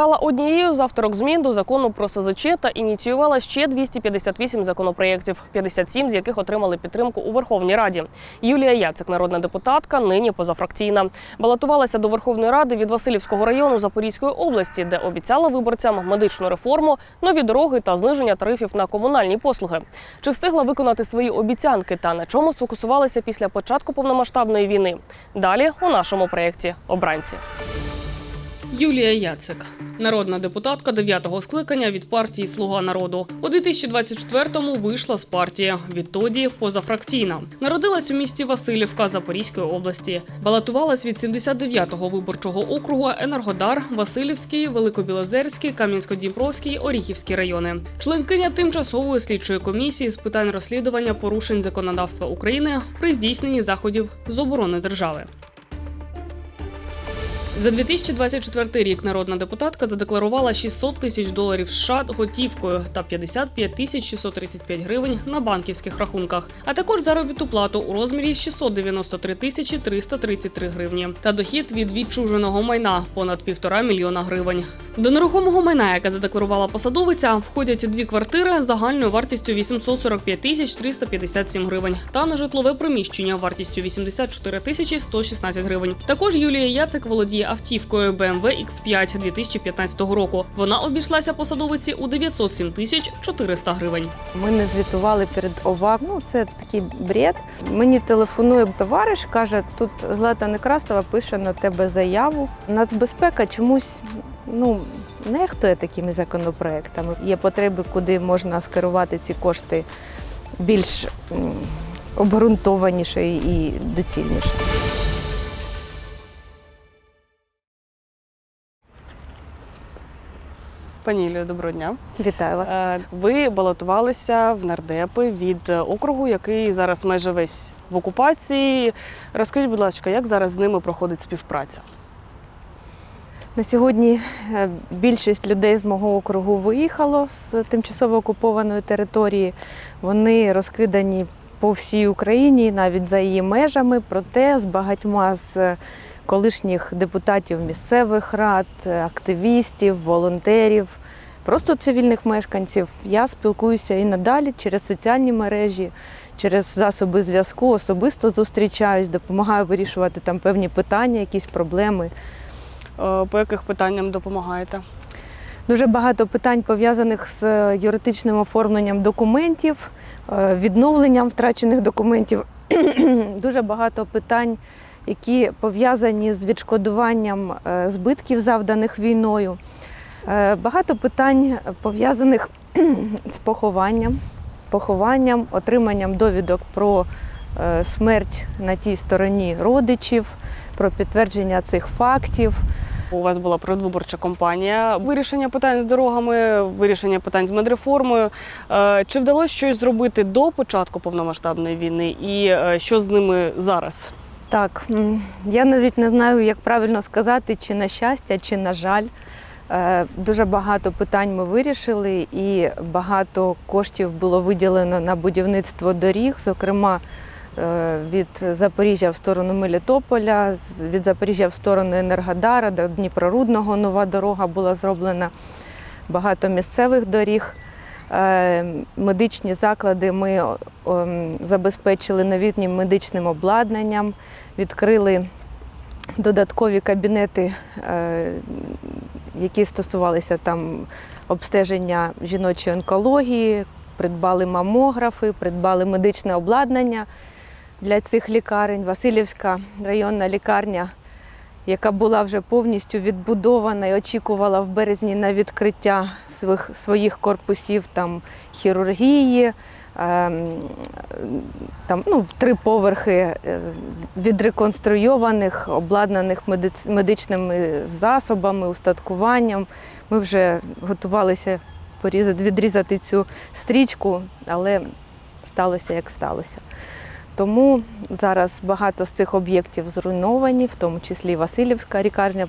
стала однією з авторок змін до закону про СЗЧ та ініціювала ще 258 законопроєктів, 57 з яких отримали підтримку у Верховній Раді. Юлія Яцик, народна депутатка, нині позафракційна. Балотувалася до Верховної Ради від Васильівського району Запорізької області, де обіцяла виборцям медичну реформу, нові дороги та зниження тарифів на комунальні послуги. Чи встигла виконати свої обіцянки та на чому сфокусувалася після початку повномасштабної війни? Далі у нашому проєкті Обранці. Юлія Яцик, народна депутатка 9-го скликання від партії Слуга народу. У 2024-му вийшла з партії. Відтоді позафракційна. Народилась у місті Васильівка Запорізької області. Балотувалась від 79-го виборчого округу Енергодар, Васильівський, Великобілозерський, Кам'янсько-Дніпровський, Оріхівський райони. Членкиня тимчасової слідчої комісії з питань розслідування порушень законодавства України при здійсненні заходів з оборони держави. За 2024 рік народна депутатка задекларувала 600 тисяч доларів США готівкою та 55 тисяч 635 гривень на банківських рахунках, а також заробітну плату у розмірі 693 тисячі 333 гривні та дохід від відчуженого майна понад півтора мільйона гривень. До нерухомого майна, яке задекларувала посадовиця, входять дві квартири загальною вартістю 845 тисяч 357 гривень та на житлове приміщення вартістю 84 тисячі 116 гривень. Також Юлія Яцик володіє автівкою BMW X5 2015 року. Вона обійшлася посадовиці у 907 тисяч 400 гривень. Ми не звітували перед ОВАК. Ну, це такий бред. Мені телефонує товариш, каже, тут Злата Некрасова пише на тебе заяву. Нацбезпека чомусь ну, нехтує такими законопроектами. Є потреби, куди можна скерувати ці кошти більш обґрунтованіше і доцільніше. Пані Юлію, доброго дня. Вітаю вас. Е, Ви балотувалися в нардепи від округу, який зараз майже весь в окупації. Розкажіть, будь ласка, як зараз з ними проходить співпраця? На сьогодні е, більшість людей з мого округу виїхало з тимчасово окупованої території. Вони розкидані по всій Україні, навіть за її межами. Проте з багатьма з колишніх депутатів місцевих рад, активістів, волонтерів, просто цивільних мешканців. Я спілкуюся і надалі через соціальні мережі, через засоби зв'язку, особисто зустрічаюсь, допомагаю вирішувати там певні питання, якісь проблеми. Е, По яких питанням допомагаєте? Дуже багато питань пов'язаних з е, юридичним оформленням документів, е, відновленням втрачених документів. Дуже багато питань, які пов'язані з відшкодуванням е, збитків, завданих війною. Е, Багато питань пов'язаних з похованням, похованням, отриманням довідок про е, смерть на тій стороні родичів, про підтвердження цих фактів. У вас була предвиборча кампанія, вирішення питань з дорогами, вирішення питань з медреформою. Чи вдалося щось зробити до початку повномасштабної війни, і що з ними зараз? Так, я навіть не знаю, як правильно сказати, чи на щастя, чи на жаль. Е, Дуже багато питань ми вирішили, і багато коштів було виділено на будівництво доріг, зокрема е, від Запоріжжя в сторону Мелітополя, від Запоріжжя в сторону Енергодара, до Дніпрорудного нова дорога була зроблена, багато місцевих доріг. Е, Медичні заклади ми забезпечили новітнім медичним обладнанням, відкрили додаткові кабінети, е, які стосувалися там обстеження жіночої онкології, придбали мамографи, придбали медичне обладнання для цих лікарень. Васильівська районна лікарня, яка була вже повністю відбудована і очікувала в березні на відкриття своїх, своїх корпусів там хірургії. ем, Там ну, в три поверхи е, відреконструйованих, обладнаних медичними засобами, устаткуванням. Ми вже готувалися порізати, відрізати цю стрічку, але сталося як сталося. Тому зараз багато з цих об'єктів зруйновані, в тому числі Васильівська лікарня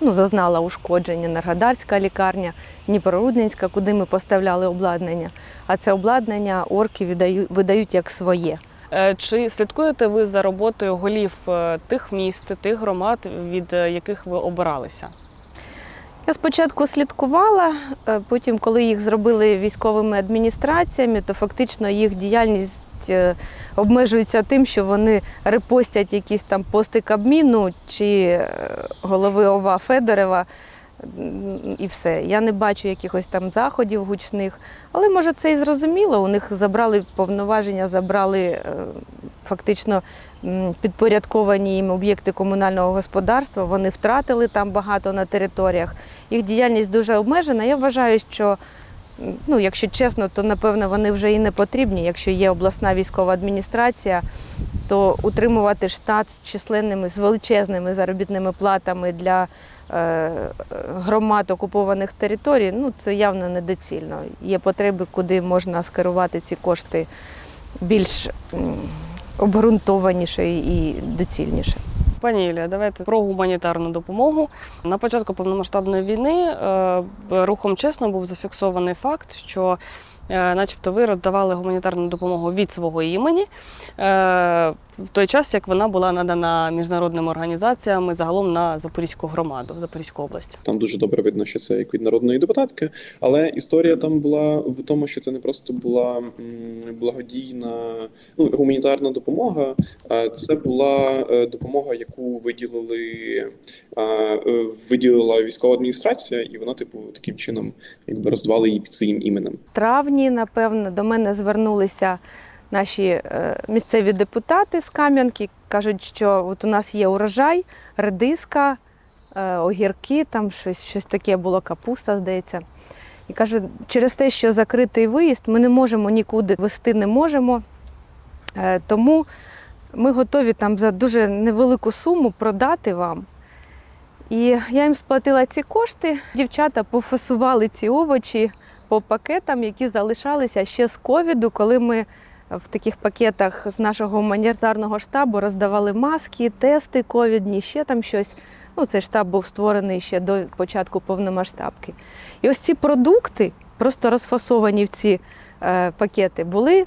ну, зазнала ушкодження, Енергодарська лікарня, Дніпрорудненська, куди ми поставляли обладнання. А це обладнання орки видають, видають як своє. Е, Чи слідкуєте ви за роботою голів е, тих міст, тих громад, від е, яких ви обиралися? Я спочатку слідкувала, потім, коли їх зробили військовими адміністраціями, то фактично їх діяльність е, обмежується тим, що вони репостять якісь там пости Кабміну чи е, голови ОВА Федорева. І все. Я не бачу якихось там заходів гучних. Але може це і зрозуміло. У них забрали повноваження, забрали е, фактично підпорядковані їм об'єкти комунального господарства. Вони втратили там багато на територіях. Їх діяльність дуже обмежена. Я вважаю, що ну, якщо чесно, то напевно вони вже і не потрібні. Якщо є обласна військова адміністрація, то утримувати штат з численними, з величезними заробітними платами для е, громад окупованих територій, ну це явно недоцільно. Є потреби, куди можна скерувати ці кошти більш обґрунтованіше і доцільніше. Пані Юлія, давайте про гуманітарну допомогу. На початку повномасштабної війни е, рухом чесно був зафіксований факт, що, начебто, ви роздавали гуманітарну допомогу від свого імені е, в той час, як вона була надана міжнародними організаціями загалом на Запорізьку громаду, Запорізьку область. Там дуже добре видно, що це як від народної депутатки. Але історія там була в тому, що це не просто була благодійна ну, гуманітарна допомога, а це була е, допомога, яку виділили е, виділила військова адміністрація, і вона, типу, таким чином якби роздавали її під своїм іменем. травні, напевно, до мене звернулися наші е, місцеві депутати з Кам'янки. Кажуть, що от у нас є урожай, редиска, е, огірки, там щось, щось таке було, капуста, здається. І каже, через те, що закритий виїзд, ми не можемо нікуди вести не можемо. Е, Тому ми готові там за дуже невелику суму продати вам. І я їм сплатила ці кошти. Дівчата пофасували ці овочі по пакетам, які залишалися ще з ковіду, коли ми в таких пакетах з нашого гуманітарного штабу роздавали маски, тести ковідні, ще там щось. Ну, цей штаб був створений ще до початку повномасштабки. І ось ці продукти, просто розфасовані в ці е, пакети, були е,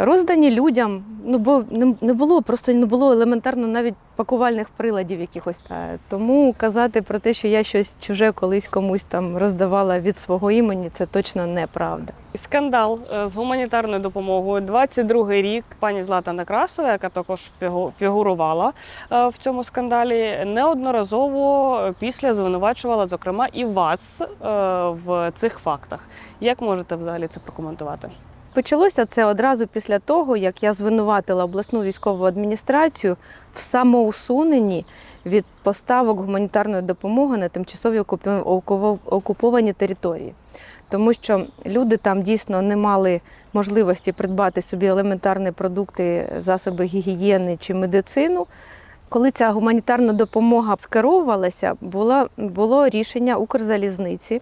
роздані людям. Ну, бо не, було, просто не було елементарно навіть пакувальних приладів якихось. Е, тому казати про те, що я щось чуже колись комусь там роздавала від свого імені, це точно неправда. Скандал е, з гуманітарною допомогою. 22-й рік пані Злата Некрасова, яка також фігу- фігурувала е, в цьому скандалі, неодноразово після звинувачувала, зокрема, і вас е, в цих фактах. Як можете взагалі це прокоментувати? Почалося це одразу після того, як я звинуватила обласну військову адміністрацію в самоусуненні від поставок гуманітарної допомоги на тимчасові окуповані території. Тому що люди там дійсно не мали можливості придбати собі елементарні продукти, засоби гігієни чи медицину. Коли ця гуманітарна допомога скеровувалася, було, було рішення Укрзалізниці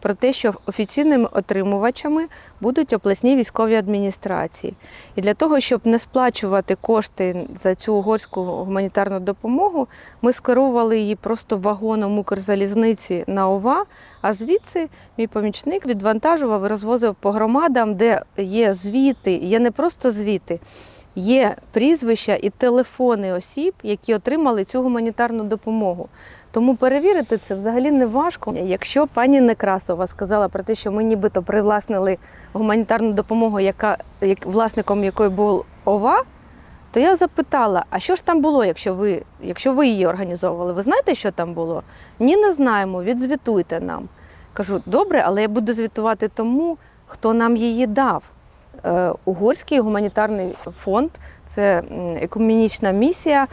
про те, що офіційними отримувачами будуть обласні військові адміністрації. І для того, щоб не сплачувати кошти за цю угорську гуманітарну допомогу, ми скерували її просто вагоном Укрзалізниці на ОВА, а звідси мій помічник відвантажував і розвозив по громадам, де є звіти, є не просто звіти. Є прізвища і телефони осіб, які отримали цю гуманітарну допомогу. Тому перевірити це взагалі не важко. Якщо пані Некрасова сказала про те, що ми нібито привласнили гуманітарну допомогу, яка як власником якої був ОВА, то я запитала: а що ж там було, якщо ви, якщо ви її організовували? Ви знаєте, що там було? Ні, не знаємо. Відзвітуйте нам. Кажу, добре, але я буду звітувати тому, хто нам її дав. Е, Угорський гуманітарний фонд це м, місія,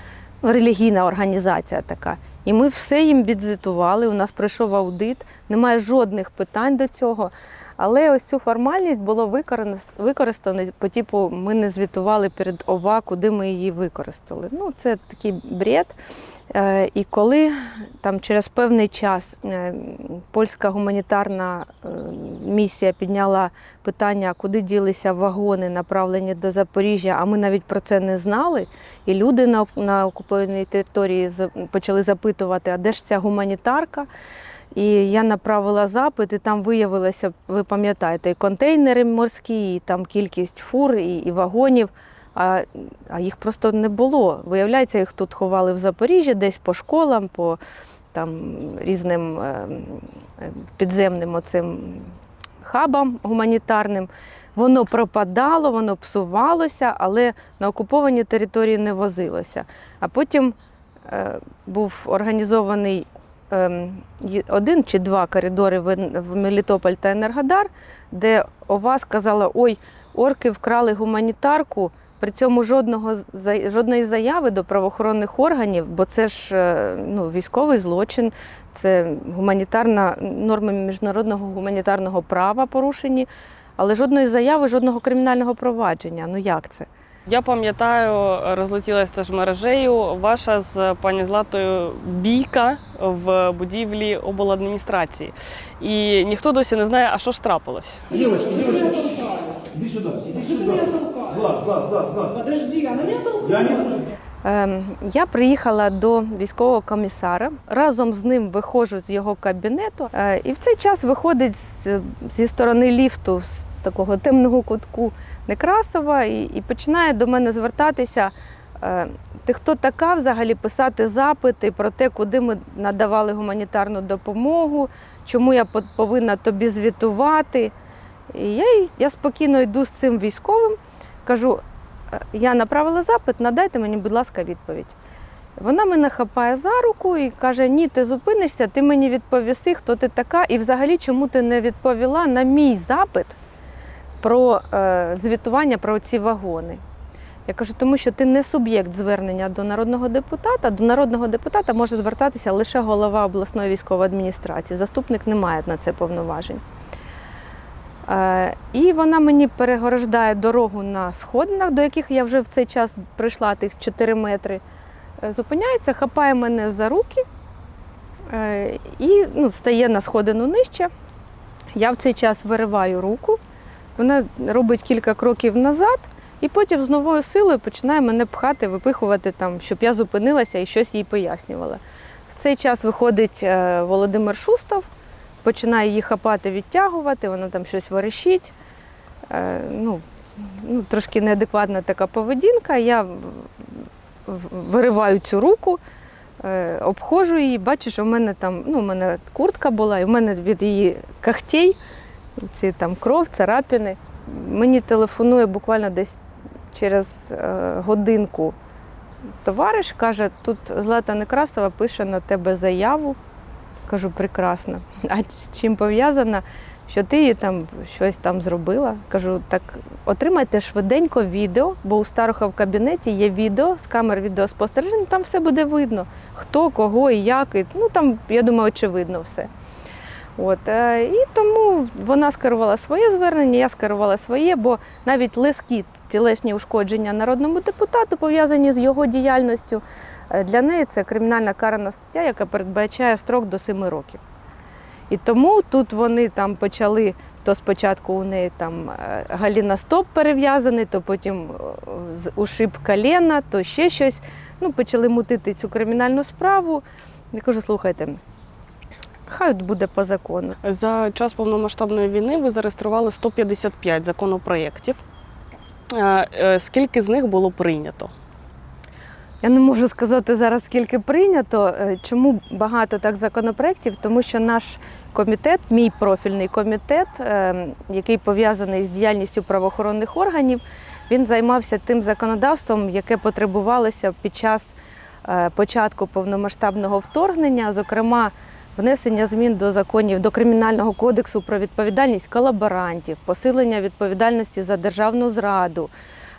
релігійна організація така. І ми все їм відзвітували. У нас пройшов аудит, немає жодних питань до цього. Але ось цю формальність було використано, використано по типу ми не звітували перед ОВА, куди ми її використали. Ну, це такий бред. Е, І коли там через певний час е, польська гуманітарна е, місія підняла питання, куди ділися вагони, направлені до Запоріжжя, а ми навіть про це не знали. І люди на, окупованій території почали запитувати, а де ж ця гуманітарка? І я направила запит, і там виявилося, ви пам'ятаєте, і контейнери морські, і там кількість фур і, і вагонів. А, а їх просто не було. Виявляється, їх тут ховали в Запоріжжі, десь по школам, по там різним е, е, підземним оцим хабам гуманітарним. Воно пропадало, воно псувалося, але на окуповані території не возилося. А потім е, був організований е, один чи два коридори в, Мелітополь та Енергодар, де ОВА сказала: ой, орки вкрали гуманітарку. При цьому жодного жодної заяви до правоохоронних органів, бо це ж е, ну, військовий злочин, це гуманітарна норми міжнародного гуманітарного права порушені, але жодної заяви, жодного кримінального провадження. Ну як це? Я пам'ятаю, розлетілася теж мережею ваша з пані Златою бійка в будівлі обладміністрації. І ніхто досі не знає, а що ж трапилось. Девочки, девочки, иди сюда, иди сюда. Зла, зла, зла, зла. Подожди, она меня толкала. Я не буду. Ем, Я приїхала до військового комісара. Разом з ним виходжу з його кабінету. Е, І в цей час виходить зі сторони ліфту з такого темного кутку Некрасова і, і починає до мене звертатися. е, Ти хто така взагалі писати запити про те, куди ми надавали гуманітарну допомогу, чому я повинна тобі звітувати. І я, я спокійно йду з цим військовим, кажу, «Е, я направила запит, надайте мені, будь ласка, відповідь. Вона мене хапає за руку і каже: Ні, ти зупинишся, ти мені відповіси, хто ти така, і взагалі чому ти не відповіла на мій запит про е, звітування про ці вагони. Я кажу, тому що ти не суб'єкт звернення до народного депутата. До народного депутата може звертатися лише голова обласної військової адміністрації. Заступник не має на це повноважень. Е, І вона мені перегорождає дорогу на сходинах, до яких я вже в цей час прийшла тих 4 метри. Е, Зупиняється, хапає мене за руки і ну, стає на сходину нижче. Я в цей час вириваю руку, вона робить кілька кроків назад, і потім з новою силою починає мене пхати, випихувати, там, щоб я зупинилася і щось їй пояснювала. В цей час виходить е, Володимир Шустов, починає її хапати, відтягувати, вона там щось верещить. Е, ну, ну, трошки неадекватна така поведінка. Я вириваю цю руку, е, обходжу її, бачу, що в мене там, ну, в мене куртка була, і в мене від її кахтей, ці там кров, царапини. Мені телефонує буквально десь через е, годинку товариш, каже, тут Злата Некрасова пише на тебе заяву. Кажу, прекрасно. А з чим пов'язана? Що ти їй там щось там зробила? Кажу, так отримайте швиденько відео, бо у Староха в кабінеті є відео з камер відеоспостереження, там все буде видно, хто, кого і як. І, ну там, я думаю, очевидно все. От, е, і тому вона скерувала своє звернення, я скерувала своє, бо навіть легкі тілесні ушкодження народному депутату пов'язані з його діяльністю. е, Для неї це кримінальна карана стаття, яка передбачає строк до 7 років. І тому тут вони там почали, то спочатку у неї там е, галіна стоп перев'язаний, то потім ушиб коліна, то ще щось. Ну, почали мутити цю кримінальну справу. Я кажу, слухайте, хай от буде по закону. За час повномасштабної війни ви зареєстрували 155 законопроєктів. Е, е, Скільки з них було прийнято? Я не можу сказати зараз, скільки прийнято. Е, Чому багато так законопроєктів? Тому що наш комітет, мій профільний комітет, який пов'язаний з діяльністю правоохоронних органів, він займався тим законодавством, яке потребувалося під час початку повномасштабного вторгнення, зокрема. Внесення змін до законів до кримінального кодексу про відповідальність колаборантів, посилення відповідальності за державну зраду,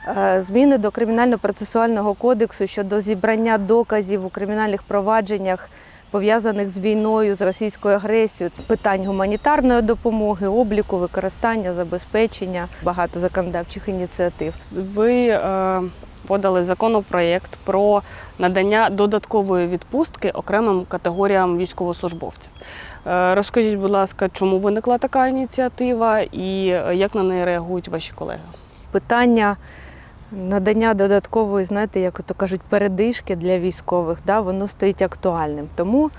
Е, Зміни до кримінально-процесуального кодексу щодо зібрання доказів у кримінальних провадженнях, пов'язаних з війною, з російською агресією, питань гуманітарної допомоги, обліку, використання, забезпечення, багато законодавчих ініціатив. Ви е, подали законопроєкт про надання додаткової відпустки окремим категоріям військовослужбовців. Е, Розкажіть, будь ласка, чому виникла така ініціатива і е, як на неї реагують ваші колеги? Питання надання додаткової, знаєте, як то кажуть, передишки для військових, да, воно стоїть актуальним. Тому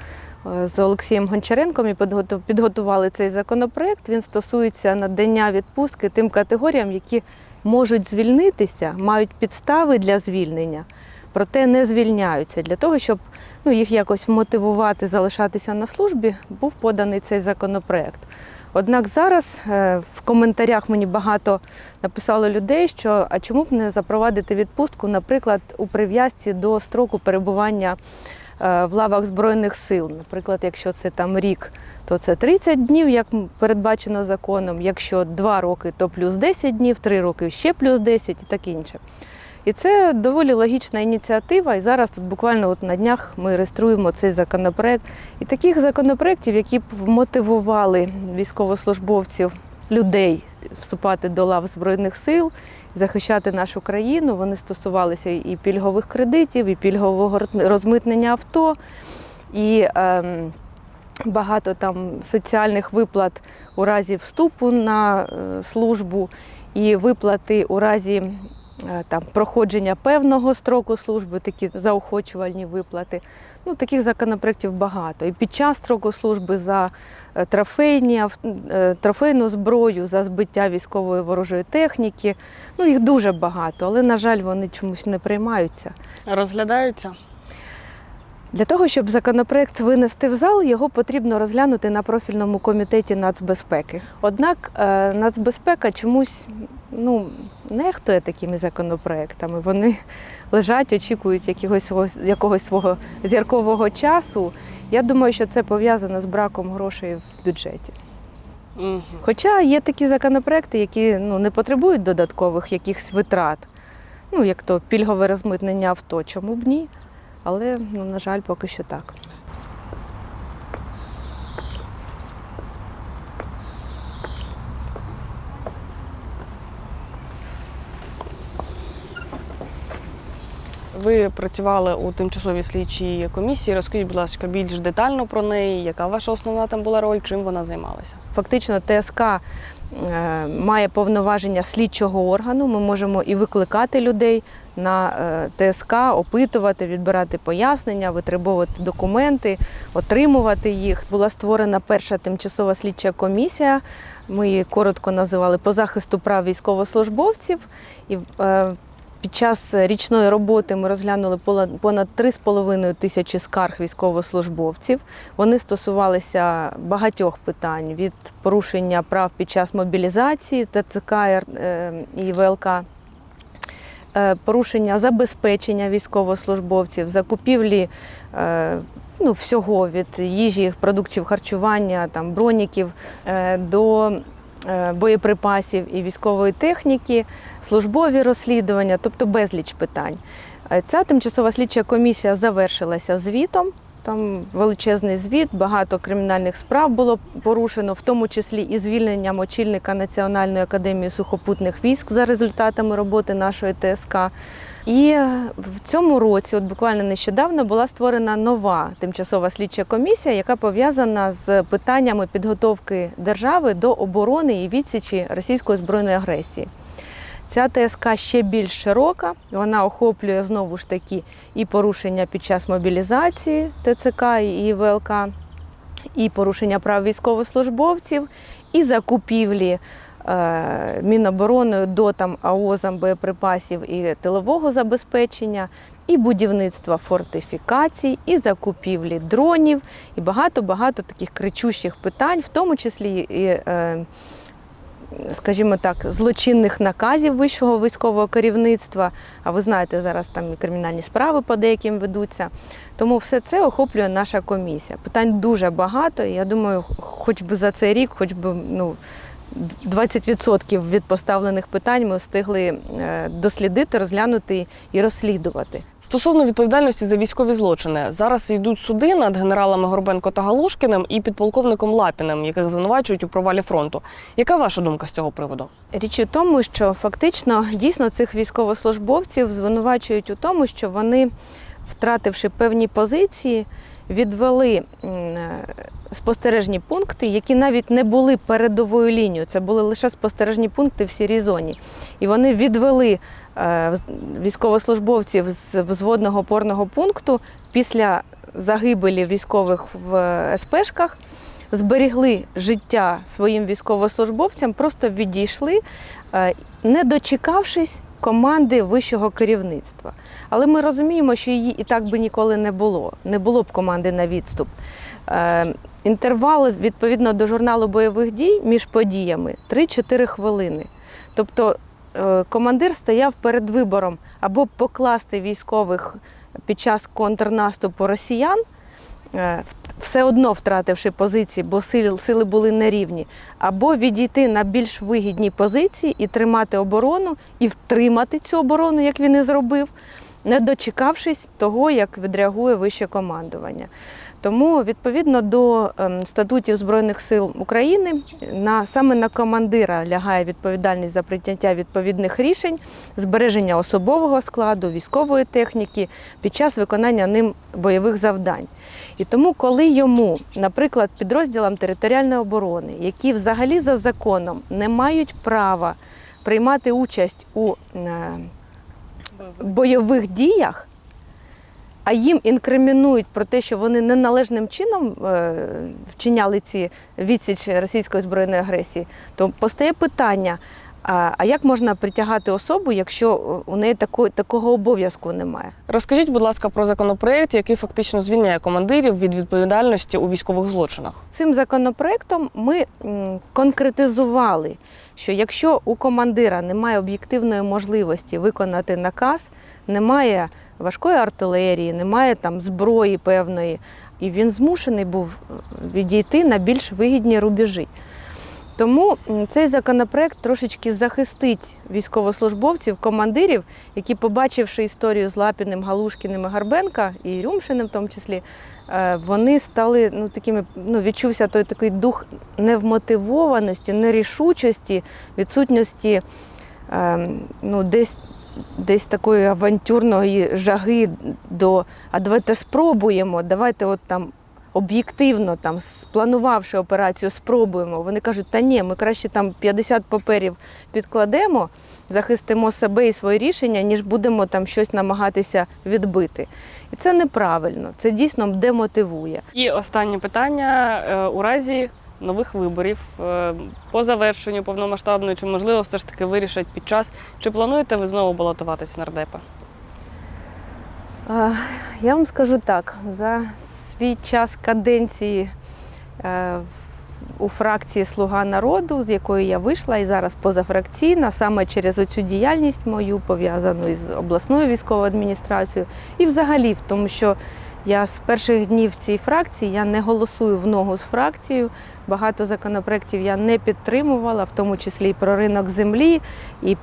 е, з Олексієм Гончаренком підготу- підготували цей законопроект. Він стосується надання відпустки тим категоріям, які можуть звільнитися, мають підстави для звільнення. проте не звільняються. Для того, щоб ну, їх якось мотивувати залишатися на службі, був поданий цей законопроект. Однак зараз е, в коментарях мені багато написало людей, що а чому б не запровадити відпустку, наприклад, у прив'язці до строку перебування в лавах Збройних сил. Наприклад, якщо це там рік, то це 30 днів, як передбачено законом. Якщо 2 роки, то плюс 10 днів, 3 роки ще плюс 10 і таке інше. І це доволі логічна ініціатива. І зараз тут буквально от на днях ми реєструємо цей законопроект. І таких законопроєктів, які б вмотивували військовослужбовців, людей вступати до лав Збройних сил, захищати нашу країну. Вони стосувалися і пільгових кредитів, і пільгового розмитнення авто, і е, багато там соціальних виплат у разі вступу на е, службу, і виплати у разі там, проходження певного строку служби, такі заохочувальні виплати. Ну, таких законопроєктів багато. І під час строку служби за е, трофейні, е, трофейну зброю, за збиття військової ворожої техніки. Ну, їх дуже багато, але, на жаль, вони чомусь не приймаються. Розглядаються? Для того, щоб законопроект винести в зал, його потрібно розглянути на профільному комітеті нацбезпеки. Однак е, нацбезпека чомусь ну, нехтує такими законопроектами. Вони лежать, очікують якогось, свого- якогось свого зіркового часу. Я думаю, що це пов'язано з браком грошей в бюджеті. Угу. Хоча є такі законопроекти, які ну, не потребують додаткових якихось витрат, ну, як то пільгове розмитнення авто, чому б ні? Але, ну, на жаль, поки що так. Ви працювали у тимчасовій слідчій комісії. Розкажіть, будь ласка, більш детально про неї. Яка ваша основна там була роль? Чим вона займалася? Фактично, ТСК е, має повноваження слідчого органу. Ми можемо і викликати людей на е, ТСК, опитувати, відбирати пояснення, витребовувати документи, отримувати їх. Була створена перша тимчасова слідча комісія. Ми її коротко називали по захисту прав військовослужбовців. І е, під час річної роботи ми розглянули понад 3,5 тисячі скарг військовослужбовців. Вони стосувалися багатьох питань від порушення прав під час мобілізації ТЦК е, і ВЛК, е, порушення забезпечення військовослужбовців, закупівлі е, ну, всього від їжі, продуктів харчування, там, броніків до боєприпасів і військової техніки, службові розслідування, тобто безліч питань. Е, Ця тимчасова слідча комісія завершилася звітом. Там величезний звіт, багато кримінальних справ було порушено, в тому числі і звільненням очільника Національної академії сухопутних військ за результатами роботи нашої ТСК. І е, в цьому році, от буквально нещодавно, була створена нова тимчасова слідча комісія, яка пов'язана з питаннями підготовки держави до оборони і відсічі російської збройної агресії. Ця ТСК ще більш широка, вона охоплює знову ж таки і порушення під час мобілізації ТЦК і ВЛК, і порушення прав військовослужбовців, і закупівлі Мінобороною до там АОЗом боєприпасів і тилового забезпечення, і будівництва фортифікацій, і закупівлі дронів, і багато-багато таких кричущих питань, в тому числі і. Е, скажімо так, злочинних наказів вищого військового керівництва. А ви знаєте, зараз там і кримінальні справи по деяким ведуться. Тому все це охоплює наша комісія. Питань дуже багато. і Я думаю, хоч би за цей рік, хоч би ну. 20% від поставлених питань ми встигли е, дослідити, розглянути і розслідувати. Стосовно відповідальності за військові злочини, зараз йдуть суди над генералами Горбенко та Галушкіним і підполковником Лапіним, яких звинувачують у провалі фронту. Яка ваша думка з цього приводу? Річ у тому, що фактично дійсно цих військовослужбовців звинувачують у тому, що вони, втративши певні позиції, відвели е, спостережні пункти, які навіть не були передовою лінією. Це були лише спостережні пункти в сірій зоні. І вони відвели е, військовослужбовців з взводного опорного пункту після загибелі військових в е, СПшках. Зберігли життя своїм військовослужбовцям, просто відійшли, не дочекавшись команди вищого керівництва. Але ми розуміємо, що її і так би ніколи не було. Не було б команди на відступ. Е, Інтервал відповідно до журналу бойових дій між подіями 3-4 хвилини. Тобто е, командир стояв перед вибором або покласти військових під час контрнаступу росіян, е, все одно втративши позиції, бо сили, сили були нерівні, або відійти на більш вигідні позиції і тримати оборону, і втримати цю оборону, як він і зробив, не дочекавшись того, як відреагує вище командування. Тому відповідно до ем, статутів Збройних сил України на саме на командира лягає відповідальність за прийняття відповідних рішень, збереження особового складу, військової техніки під час виконання ним бойових завдань. І тому, коли йому, наприклад, підрозділам територіальної оборони, які взагалі за законом не мають права приймати участь у е, бойових діях, а їм інкримінують про те, що вони неналежним чином е, вчиняли ці відсіч російської збройної агресії, то постає питання: а, як можна притягати особу, якщо у неї такого обов'язку немає? Розкажіть, будь ласка, про законопроект, який фактично звільняє командирів від відповідальності у військових злочинах. Цим законопроектом ми конкретизували, що якщо у командира немає об'єктивної можливості виконати наказ, немає важкої артилерії, немає там зброї певної, і він змушений був е, відійти на більш вигідні рубежі. Тому цей законопроект трошечки захистить військовослужбовців, командирів, які, побачивши історію з Лапіним, Галушкіним і Гарбенка, і Рюмшиним в тому числі, е, вони стали ну, такими, ну, відчувся той такий дух невмотивованості, нерішучості, відсутності е, ну, десь, десь такої авантюрної жаги до а давайте спробуємо, давайте от там об'єктивно, там, спланувавши операцію, спробуємо. Вони кажуть, та ні, ми краще там 50 паперів підкладемо, захистимо себе і свої рішення, ніж будемо там щось намагатися відбити. І це неправильно, це дійсно демотивує. І останнє питання Е, у разі нових виборів е, по завершенню повномасштабної, чи можливо все ж таки вирішать під час, чи плануєте ви знову балотуватися на нардепа? Я вам скажу так: за свій час каденції е, у фракції Слуга народу, з якої я вийшла і зараз позафракційна, саме через оцю діяльність мою пов'язану із обласною військовою адміністрацією, і взагалі в тому, що я з перших днів в цій фракції я не голосую в ногу з фракцією. Багато законопроєктів я не підтримувала, в тому числі і про ринок землі, і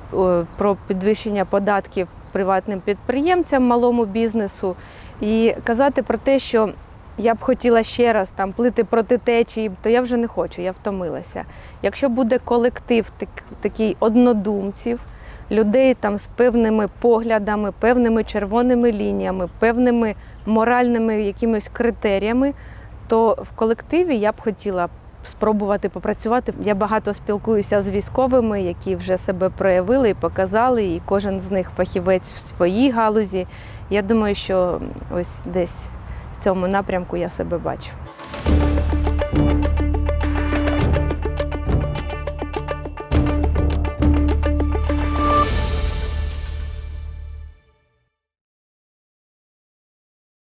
про підвищення податків приватним підприємцям, малому бізнесу. І казати про те, що я б хотіла ще раз там плити проти течії, то я вже не хочу, я втомилася. Якщо буде колектив так, такий однодумців, людей там з певними поглядами, певними червоними лініями, певними моральними якимись критеріями, то в колективі я б хотіла спробувати попрацювати. Я багато спілкуюся з військовими, які вже себе проявили і показали, і кожен з них фахівець в своїй галузі. Я думаю, що ось десь в цьому напрямку я себе бачу.